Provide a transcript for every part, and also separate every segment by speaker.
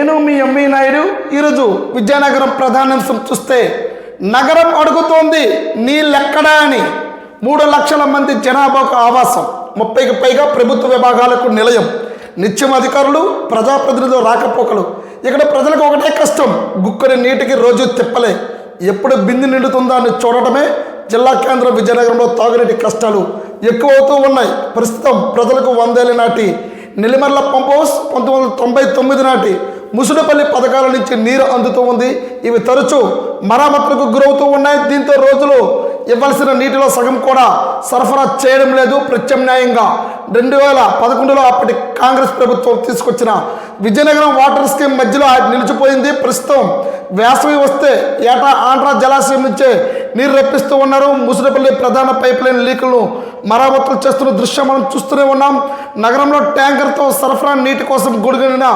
Speaker 1: నేను మీ ఎంవి నాయుడు. ఈరోజు విజయనగరం ప్రధానాంశం చూస్తే నగరం అడుగుతోంది నీళ్ళెక్కడా అని. మూడు లక్షల మంది జనాభాకు ఆవాసం. ముప్పైకి పైగా ప్రభుత్వ విభాగాలకు నిలయం. నిత్యం అధికారులు ప్రజాప్రతినిధులు రాకపోకలు. ఇక్కడ ప్రజలకు ఒకటే కష్టం. గుక్కడి నీటికి రోజు తిప్పలే. ఎప్పుడు బింది నిండుతుందా అని చూడటమే జిల్లా కేంద్రం విజయనగరంలో తాగునీటి కష్టాలు ఎక్కువవుతూ ఉన్నాయి. ప్రస్తుతం ప్రజలకు వందేళ్ళ నాటి. నెల్లిమర్ల పంప్ హౌస్ పంతొమ్మిది వందల తొంభై తొమ్మిది నాటి. ముసునపల్లి పథకాల నుంచి నీరు అందుతూ ఉంది. ఇవి తరచూ మరామతులకు గురవుతూ ఉన్నాయి. దీంతో రోజులు ఇవ్వాల్సిన నీటిలో సగం కూడా సరఫరా చేయడం లేదు. ప్రత్యామ్నాయంగా రెండు వేల పదకొండులో అప్పటి కాంగ్రెస్ ప్రభుత్వం తీసుకొచ్చిన విజయనగరం వాటర్ స్కీమ్ మధ్యలో నిలిచిపోయింది. ప్రస్తుతం వేసవి వస్తే ఏటా ఆంధ్ర జలాశయం నుంచే నీరు రప్పిస్తూ ఉన్నారు. ముసునపల్లి ప్రధాన పైప్ లైన్ లీకులను మరామతులు చేస్తున్న దృశ్యం మనం చూస్తూనే ఉన్నాం. నగరంలో ట్యాంకర్తో సరఫరా నీటి కోసం గుడిగిన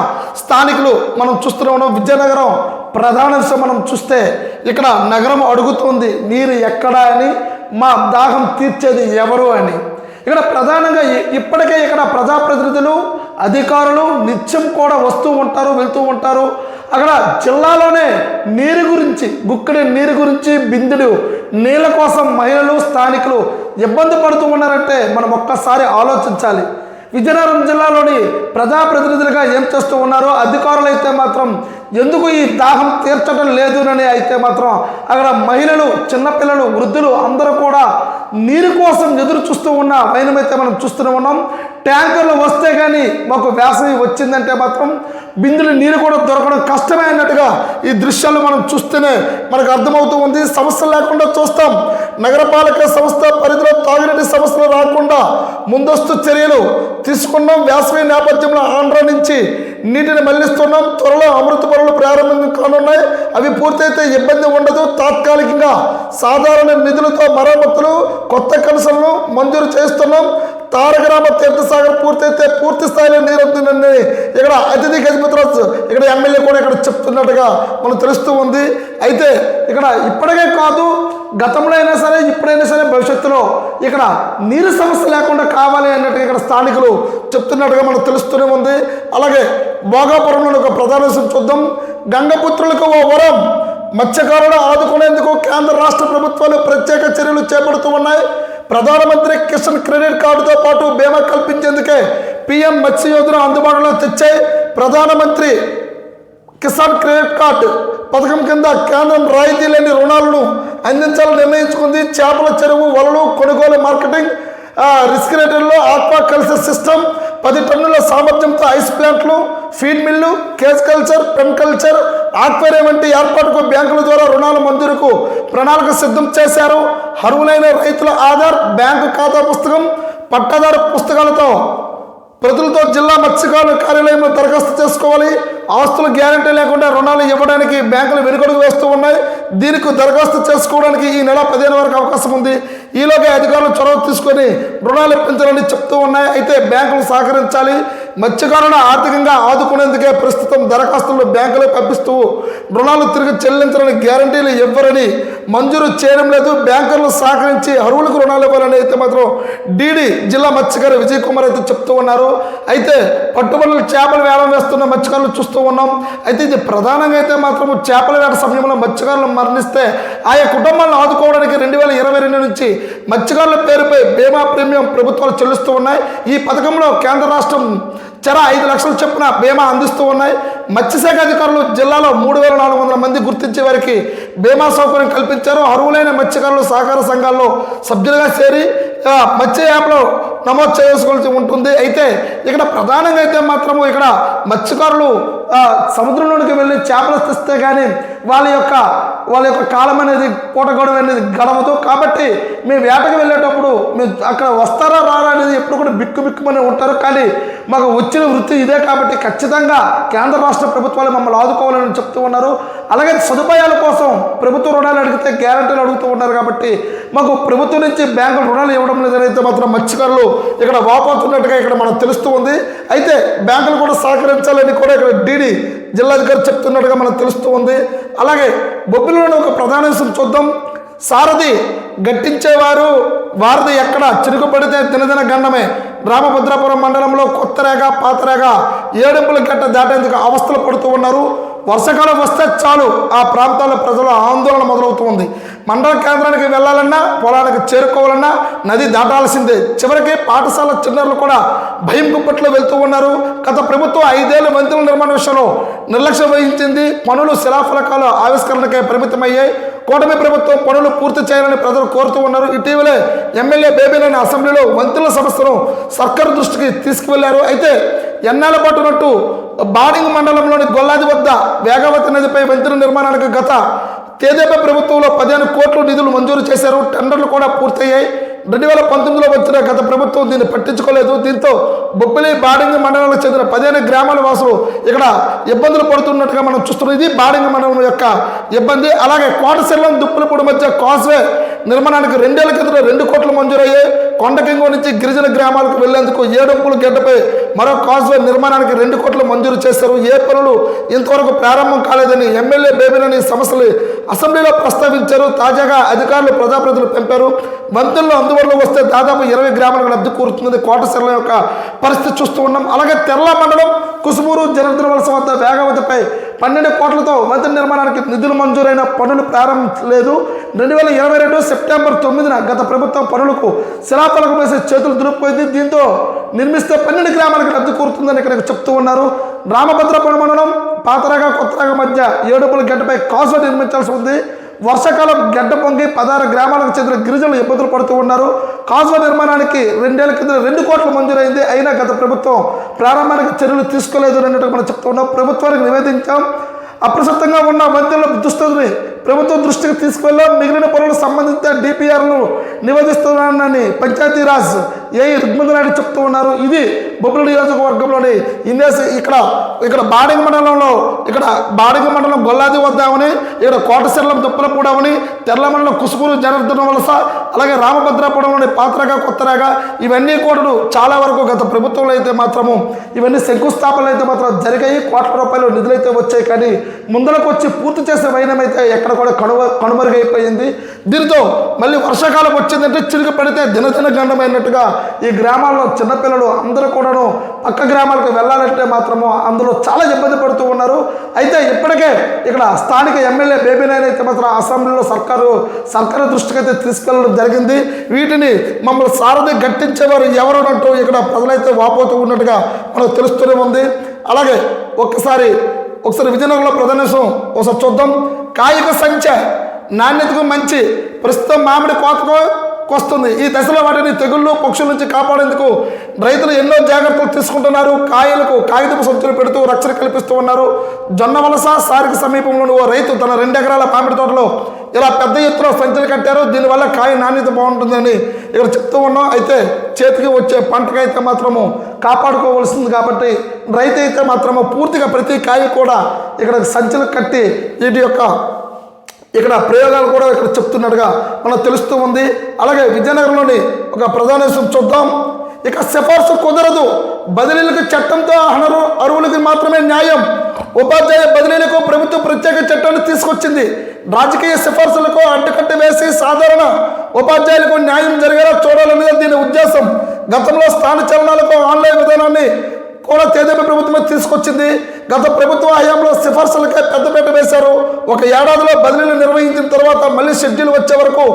Speaker 1: స్థానికులు మనం చూస్తూనే ఉన్నాం. విజయనగరం ప్రధాన విషయం మనం చూస్తే ఇక్కడ నగరం అడుగుతోంది. నీరు ఎక్కడా అని మా దాహం తీర్చేది ఎవరు అని. ఇక్కడ ప్రధానంగా ఇప్పటికే ఇక్కడ ప్రజాప్రతినిధులు అధికారులు నిత్యం కూడా వస్తూ ఉంటారు వెళ్తూ ఉంటారు. అక్కడ జిల్లాలోనే నీరు గురించి గుక్కడి నీరు గురించి బిందుడు నీళ్ళ కోసం మహిళలు స్థానికులు ఇబ్బంది పడుతూ ఉన్నారంటే మనం ఒక్కసారి ఆలోచించాలి. విజయనగరం జిల్లాలోని ప్రజాప్రతినిధులుగా ఏం చేస్తూ ఉన్నారో అధికారులు అయితే మాత్రం ఎందుకు ఈ దాహం తీర్చడం లేదు అని అయితే మాత్రం అక్కడ మహిళలు చిన్నపిల్లలు వృద్ధులు అందరూ కూడా నీరు కోసం ఎదురు చూస్తూ ఉన్న వైనమైతే మనం చూస్తూనే ఉన్నాం. ట్యాంకర్లు వస్తే కానీ మాకు వేసవి వచ్చిందంటే మాత్రం బిందులు నీరు కూడా దొరకడం కష్టమే అన్నట్టుగా ఈ దృశ్యాలు మనం చూస్తేనే మనకు అర్థమవుతూ ఉంది. సమస్య లేకుండా చూస్తాం. నగరపాలక సంస్థ పరిధిలో తాగునీటి సమస్యలు రాకుండా ముందస్తు చర్యలు తీసుకున్నాం. వేసవి నేపథ్యంలో ఆంధ్ర నుంచి నీటిని మళ్ళిస్తున్నాం త్వరలో అమృత పనులు ప్రారంభం కానున్నాయి. అవి పూర్తయితే ఇబ్బంది ఉండదు. తాత్కాలికంగా సాధారణ నిధులతో మరమ్మతులు కొత్త కనసలను మంజూరు చేస్తున్నాం. తారగ్రామ తీర్థసాగర్ పూర్తయితే పూర్తి స్థాయిలో నీరు ఇక్కడ అతిథి గజపతిరాజు ఇక్కడ ఎమ్మెల్యే కూడా ఇక్కడ చెప్తున్నట్టుగా మనకు తెలుస్తూ ఉంది. అయితే ఇక్కడ ఇప్పటికే కాదు గతంలో అయినా సరే ఇప్పుడైనా సరే భవిష్యత్తులో ఇక్కడ నీరు సమస్య లేకుండా కావాలి అన్నట్టుగా ఇక్కడ స్థానికులు చెప్తున్నట్టుగా మనకు తెలుస్తూనే ఉంది. అలాగే భోగాపురంలో ఒక ప్రధాన చూద్దాం. గంగపుత్రులకు ఓ వరం. మత్స్యకారులను ఆదుకునేందుకు కేంద్ర రాష్ట్ర ప్రభుత్వాలు ప్రత్యేక చర్యలు చేపడుతూ ఉన్నాయి. ప్రధానమంత్రి కిసాన్ క్రెడిట్ కార్డుతో పాటు బీమా కల్పించేందుకే పిఎం మత్స్య యోజన అందుబాటులో తెచ్చాయి. ప్రధానమంత్రి కిసాన్ క్రెడిట్ కార్డు పథకం కింద కేంద్రం రాయితీ లేని రుణాలను అందించాలని నిర్ణయించుకుంది. చేపల చెరువు వలలు కొనుగోలు మార్కెటింగ్ రిస్క్ రేటర్లో ఆక్వా కల్చర్ సిస్టమ్ పది టన్నుల సామర్థ్యంతో ఐస్ ప్లాంట్లు feed mill cage culture pen culture aquarium వంటి ఏర్పాటుకు బ్యాంకుల ద్వారా రుణాల మంజూరుకు ప్రణాళిక సిద్ధం చేశారు. అర్హులైన రైతుల ఆధార్ బ్యాంకు ఖాతా పుస్తకం పట్టాదారు పుస్తకాలతో ప్రజలతో జిల్లా మత్స్యకారుల కార్యాలయంలో దరఖాస్తు చేసుకోవాలి. ఆస్తుల గ్యారంటీ లేకుండా రుణాలు ఇవ్వడానికి బ్యాంకులు వెనుకడుగు వేస్తూ ఉన్నాయి. దీనికి దరఖాస్తు చేసుకోవడానికి ఈ నెల పదిహేను వరకు అవకాశం ఉంది. ఈలోగా అధికారులు చొరవ తీసుకొని రుణాలు ఇప్పించాలని చెప్తూ ఉన్నాయి. అయితే బ్యాంకులు సహకరించాలి. మత్స్యకారులను ఆర్థికంగా ఆదుకునేందుకే ప్రస్తుతం దరఖాస్తులు బ్యాంకులు పంపిస్తూ రుణాలు తిరిగి చెల్లించాలని గ్యారంటీలు ఇవ్వరని మంజూరు చేయడం లేదు. బ్యాంకర్లు సహకరించి అరువులకు రుణాలు ఇవ్వాలని అయితే మాత్రం డీడీ జిల్లా మత్స్యకారు విజయ్ కుమార్ అయితే చెప్తూ ఉన్నారు. అయితే పట్టుబడులు చేపల వేలం వేస్తున్న మత్స్యకారులు చూస్తూ ఉన్నాం. అయితే ఇది ప్రధానంగా అయితే మాత్రం చేపల వేట సమయంలో మత్స్యకారులు మరణిస్తే ఆయా కుటుంబాలను ఆదుకోవడానికి రెండు వేల ఇరవై రెండు నుంచి మత్స్యకారుల పేరుపై బీమా ప్రీమియం ప్రభుత్వాలు చెల్లిస్తూ ఉన్నాయి. ఈ పథకంలో కేంద్ర రాష్ట్రం చర ఐదు లక్షల చొప్పున బీమా అందిస్తూ ఉన్నాయి. మత్స్యశాఖ అధికారులు జిల్లాలో మూడు వేల నాలుగు వందల మంది గుర్తించే వారికి బీమా సౌకర్యం కల్పించారు. అర్హులైన మత్స్యకారులు సహకార సంఘాల్లో సభ్యులుగా చేరి మత్స్య యాప్లో నమోదు చేసుకోవాల్సి ఉంటుంది. అయితే ఇక్కడ ప్రధానంగా అయితే మాత్రము ఇక్కడ మత్స్యకారులు సముద్రంలోనికి వెళ్ళి చేపలు తెస్తే కానీ వాళ్ళ యొక్క వాళ్ళ యొక్క కాలం అనేది పూట గడువు అనేది గడవదు. కాబట్టి మేము వేటకు వెళ్ళేటప్పుడు మేము అక్కడ వస్తారా రారా అనేది ఎప్పుడు కూడా బిక్కు బిక్కుమని ఉంటారు. కానీ మాకు వచ్చిన వృత్తి ఇదే కాబట్టి ఖచ్చితంగా కేంద్ర రాష్ట్ర ప్రభుత్వాలు మమ్మల్ని ఆదుకోవాలని చెప్తూ ఉన్నారు. అలాగే సదుపాయాల కోసం ప్రభుత్వ రుణాలు అడిగితే గ్యారంటీలు అడుగుతూ ఉన్నారు కాబట్టి మాకు ప్రభుత్వం నుంచి బ్యాంకులు రుణాలు ఇవ్వడం లేదనైతే మాత్రం మత్స్యకారులు ఇక్కడ వాపోతున్నట్టుగా ఇక్కడ మనకు తెలుస్తూ ఉంది. అయితే బ్యాంకులు కూడా సహకరించాలని కూడా ఇక్కడ డీడీ జిల్లాధికారి చెప్తున్నట్టుగా మనకు తెలుస్తూ ఉంది. అలాగే బొబ్బిలిలోని ఒక ప్రధాన చూద్దాం. సారథి గట్టించేవారు వారిది ఎక్కడ చిరుకు పడితే గండమే. రామభద్రాపురం మండలంలో కొత్తరేగ పాతరేగ ఏడుపుల గట్ట దాటేందుకు అవస్థలు పడుతూ ఉన్నారు. వర్షాకాలం వస్తే చాలు ఆ ప్రాంతాల ప్రజల ఆందోళన మొదలవుతుంది మండల కేంద్రానికి వెళ్ళాలన్నా పొలానికి చేరుకోవాలన్నా నది దాటాల్సిందే. చివరికి పాఠశాల చిన్నారులు కూడా భయం గుప్పట్లో వెళ్తూ ఉన్నారు. గత ప్రభుత్వం ఐదేళ్ళ వంతుల నిర్మాణ విషయంలో నిర్లక్ష్యం వహించింది. పనులు శిలాఫలకాలు ఆవిష్కరణకే పరిమితమయ్యాయి. కూటమి ప్రభుత్వం పనులు పూర్తి చేయాలని ప్రజలు కోరుతూ ఉన్నారు. ఇటీవలే ఎమ్మెల్యే బేబీలోని అసెంబ్లీలో వంతుల సమస్యను సర్కారు దృష్టికి తీసుకువెళ్ళారు. అయితే ఎన్నాళ్ళ పట్టునట్టు బాడింగ్ మండలంలోని గొల్లాది వద్ద వేగవతి నదిపై వంతెన నిర్మాణానికి గత తేదేపా ప్రభుత్వంలో పదిహేను కోట్ల నిధులు మంజూరు చేశారు. టెండర్లు కూడా పూర్తయ్యాయి. రెండు వేల పంతొమ్మిదిలో వచ్చిన గత ప్రభుత్వం దీన్ని పట్టించుకోలేదు. దీంతో బొబ్బిలి బాడింగ మండలానికి చెందిన పదిహేను గ్రామాల వాసులు ఇక్కడ ఇబ్బందులు పడుతున్నట్టుగా మనం చూస్తున్నాం. ఇది బాడింగ్ మండలం యొక్క ఇబ్బంది. అలాగే కోటశల్లం దుప్పులపూడి మధ్య కాస్వే నిర్మాణానికి రెండేళ్ళ కింద రెండు కోట్లు మంజూరయ్యాయి. కొండకింగో నుంచి గిరిజన గ్రామాలకు వెళ్ళేందుకు ఏడంపులు గడ్డపై మరో కాజ్వే నిర్మాణానికి రెండు కోట్లు మంజూరు చేశారు. ఏ పనులు ఇంతవరకు ప్రారంభం కాలేదని ఎమ్మెల్యే బేబీలని సమస్యలు అసెంబ్లీలో ప్రస్తావించారు. తాజాగా అధికారులు ప్రజాప్రతినిధులు పంపారు. మంత్రుల్లో అందుబాటులో వస్తే దాదాపు ఇరవై గ్రామాలకు లబ్ధి కూరుతుంది. కోటశర్ల యొక్క పరిస్థితి చూస్తూ ఉన్నాం. అలాగే తెరల మండలం కుసుమూరు జనార్దన వలస వద్ద వేగవతిపై పన్నెండు కోట్లతో వంతెన నిర్మాణానికి నిధులు మంజూరైన పనులు ప్రారంభించలేదు రెండు వేల ఇరవై రెండు సెప్టెంబర్ తొమ్మిదిన గత ప్రభుత్వం పనులకు శిలాఫలకం వేసి చేతులు దురుకుపోయింది దీంతో నిర్మిస్తే పన్నెండు గ్రామాలకు లబ్ధి కూరుతుందని ఇక్కడ చెప్తూ ఉన్నారు. రామభద్రపురం మండలం పాతరగా కొత్తరాగా మధ్య ఏడుపుల గడ్డపై కాసు నిర్మించాల్సి ఉంది. వర్షాకాలం గడ్డ పొంగి పదహారు గ్రామాలకు చెందిన గిరిజనులు ఇబ్బందులు పడుతూ ఉన్నారు. కాజువ నిర్మాణానికి రెండేళ్ళ కింద రెండు కోట్లు మంజూరైంది. అయినా గత ప్రభుత్వం ప్రారంభానికి చర్యలు తీసుకోలేదు అన్నట్టు మనం చెప్తూ ఉన్నాం. ప్రభుత్వానికి నివేదించాం. అప్రసక్తంగా ఉన్న వంతెనల దుస్థితిని ప్రభుత్వం దృష్టికి తీసుకువెళ్ళాం మిగిలిన పనులకు సంబంధిత డిపిఆర్ను నివేదిస్తున్నానని పంచాయతీరాజ్ ఏ రుగ్మదనాయుడు చెప్తూ ఉన్నారు. ఇది బొబ్బుల నియోజకవర్గంలోని ఇందేసి ఇక్కడ ఇక్కడ బాడిగ మండలంలో ఇక్కడ బాడిగ మండలం గొల్లాది వద్దామని ఇక్కడ కోటశర్లం దుప్పలపూడమని తెల్లమల్ల మండలం కుసుమూరు జనార్దన వలస అలాగే రామభద్రాపురంలోని పాత్రగా కొత్తరాగా ఇవన్నీ కూడా చాలా వరకు గత ప్రభుత్వంలో అయితే మాత్రము ఇవన్నీ శంకుస్థాపనలు అయితే మాత్రం జరిగాయి. కోట్ల రూపాయలు నిధులైతే వచ్చాయి. కానీ ముందరకు వచ్చి పూర్తి చేసే వైనం అయితే ఎక్కడ కూడా కనుమ కనుమరుగైపోయింది. దీంతో మళ్ళీ వర్షాకాలం వచ్చిందంటే చిరుగు పడితే దినదిన గండమైనట్టుగా ఈ గ్రామాల్లో చిన్నపిల్లలు అందరూ కూడాను పక్క గ్రామాలకు వెళ్ళాలంటే మాత్రము అందులో చాలా ఇబ్బంది పడుతూ ఉన్నారు. అయితే ఇప్పటికే ఇక్కడ స్థానిక ఎమ్మెల్యే బేబీనైన్ అయితే మాత్రం అసెంబ్లీలో సర్కారు సర్కారు దృష్టికి అయితే తీసుకెళ్ళడం జరిగింది. వీటిని మమ్మల్ని సారథి గట్టించేవారు ఎవరు అంటూ ఇక్కడ ప్రజలైతే వాపోతూ ఉన్నట్టుగా మనకు తెలుస్తూనే ఉంది. అలాగే ఒక్కసారి ఒకసారి విజయనగరంలో ప్రదర్శనం ఒకసారి చూద్దాం. కాయక సంఖ్య నాణ్యతకు మంచి. ప్రస్తుతం మామిడి కోతకు వస్తుంది. ఈ దశలో వాటిని తెగుళ్ళు పక్షుల నుంచి కాపాడేందుకు రైతులు ఎన్నో జాగ్రత్తలు తీసుకుంటున్నారు. కాయలకు కాగితపు సంచులు పెడుతూ రక్షణ కల్పిస్తూ ఉన్నారు. జొన్న వలస సారికి సమీపంలోని ఓ రైతు తన రెండు ఎకరాల మామిడి తోటలో ఇలా పెద్ద ఎత్తున సంచులు కట్టారు. దీనివల్ల కాయ నాణ్యత బాగుంటుందని ఇక్కడ చెప్తూ ఉన్నాం. అయితే చేతికి వచ్చే పంటకైతే మాత్రము కాపాడుకోవాల్సింది కాబట్టి రైతు అయితే మాత్రము పూర్తిగా ప్రతి కాయ కూడా ఇక్కడ సంచులు కట్టి వీటి యొక్క ఇక్కడ ప్రయోగాలు కూడా ఇక్కడ చెప్తున్నట్టుగా మనకు తెలుస్తూ ఉంది. అలాగే విజయనగరంలోని ఒక ప్రధాన చూద్దాం. ఇక సిఫార్సు కుదరదు. బదిలీలకు చట్టంతో అనరు అరువులకు మాత్రమే న్యాయం. ఉపాధ్యాయ బదిలీలకు ప్రభుత్వం ప్రత్యేక చట్టాన్ని తీసుకొచ్చింది. రాజకీయ సిఫార్సులకు అడ్డుకట్ట వేసి సాధారణ ఉపాధ్యాయులకు న్యాయం జరిగేలా చూడాలనేది దీని ఉద్దేశం. గతంలో స్థాన చలనాలకు ఆన్లైన్ విధానాన్ని కూడా తేదేపా ప్రభుత్వమే తీసుకొచ్చింది. గత ప్రభుత్వ హయాంలో సిఫార్సులకే పెద్దపీట వేశారు. ఒక ఏడాదిలో బదిలీలు నిర్వహించిన తర్వాత మళ్ళీ షెడ్యూల్ వచ్చే వరకు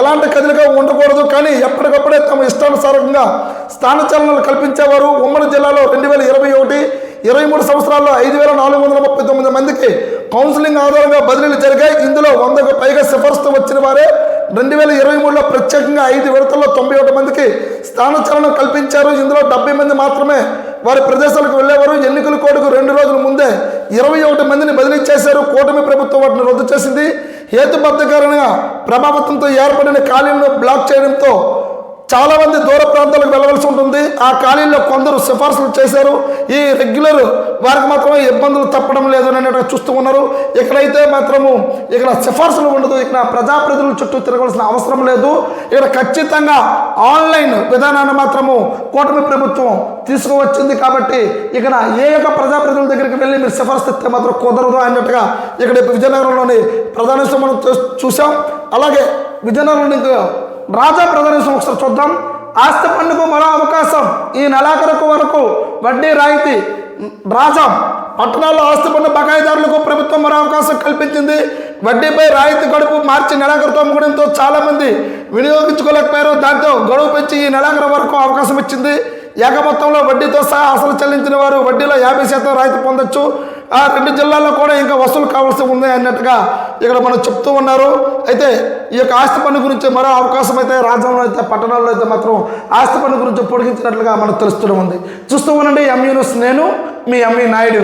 Speaker 1: ఎలాంటి కదిలిక ఉండకూడదు. కానీ ఎప్పటికప్పుడే తమ ఇష్టానుసారంగా స్థాన చలనాలు కల్పించేవారు. ఉమ్మడి జిల్లాలో రెండు వేల ఇరవై ఒకటి ఇరవై మూడు సంవత్సరాల్లో ఐదు వేల నాలుగు వందల ముప్పై తొమ్మిది మందికి కౌన్సిలింగ్ ఆధారంగా బదిలీలు జరిగాయి. ఇందులో వందకు పైగా సిఫార్సుతో వచ్చిన వారే రెండు వేల ఇరవై మూడులో ప్రత్యేకంగా ఐదు విడతల్లో తొంభై ఒకటి మందికి స్థానచలనం కల్పించారు. ఇందులో డెబ్బై మంది మాత్రమే వారి ప్రదేశాలకు వెళ్ళేవారు. ఎన్నికల కోడ్కు రెండు రోజుల ముందే ఇరవై ఒకటి మందిని బదిలీ చేశారు. కూటమి ప్రభుత్వం వాటిని రద్దు చేసింది. హేతుబద్ధకరంగా ప్రభావితంతో ఏర్పడిన ఖాళీలను బ్లాక్ చేయడంతో చాలామంది దూర ప్రాంతాలకు వెళ్ళవలసి ఉంటుంది. ఆ ఖాళీల్లో కొందరు సిఫార్సులు చేశారు. ఈ రెగ్యులర్ వారికి మాత్రమే ఇబ్బందులు తప్పడం లేదు అని చూస్తూ ఉన్నారు. ఇక్కడైతే మాత్రము ఇక్కడ సిఫార్సులు ఉండదు. ఇక్కడ ప్రజాప్రతినిధుల చుట్టూ తిరగవలసిన అవసరం లేదు. ఇక్కడ ఖచ్చితంగా ఆన్లైన్ విధానాన్ని మాత్రము కూటమి ప్రభుత్వం తీసుకువచ్చింది కాబట్టి ఇక్కడ ఏ యొక్క ప్రజాప్రతినిధుల దగ్గరికి వెళ్ళి మీరు సిఫార్సు తెస్తే మాత్రం కుదరదు అన్నట్టుగా ఇక్కడ విజయనగరంలోని ప్రధాన మనం చూ- చూసాం అలాగే విజయనగరం రాజా ప్రదర్శన ఒకసారి చూద్దాం. ఆస్తి పన్నుకు మరో అవకాశం. ఈ నెలాఖరుకు వరకు వడ్డీ రాయితీ. రాజా పట్టణాల్లో ఆస్తి పన్ను బకాయిదారులకు ప్రభుత్వం మరో అవకాశం కల్పించింది. వడ్డీపై రాయితీ గడుపు మార్చి నెలాఖరుతో ముగడంతో చాలామంది వినియోగించుకోలేకపోయారు. దాంతో గడువు పెంచి ఈ నెలాఖరు వరకు అవకాశం ఇచ్చింది. ఏక మొత్తంలో వడ్డీతో సహా అసలు చెల్లించిన వారు వడ్డీలో యాభై శాతం రాయితీ పొందొచ్చు. ఆ రెండు జిల్లాల్లో కూడా ఇంకా వసూలు కావాల్సి ఉంది అన్నట్టుగా ఇక్కడ మనం చెప్తూ ఉన్నారు. అయితే ఈ యొక్క ఆస్తి పన్ను గురించి మరో అవకాశం అయితే రాజ్యంలో అయితే పట్టణాల్లో అయితే మాత్రం ఆస్తి పన్ను గురించి పొడిగించినట్లుగా మనకు తెలుస్తూనే ఉంది. చూస్తూ ఉండండి ఎంఈ న్యూస్ నేను మీ ఎంఈ నాయుడు.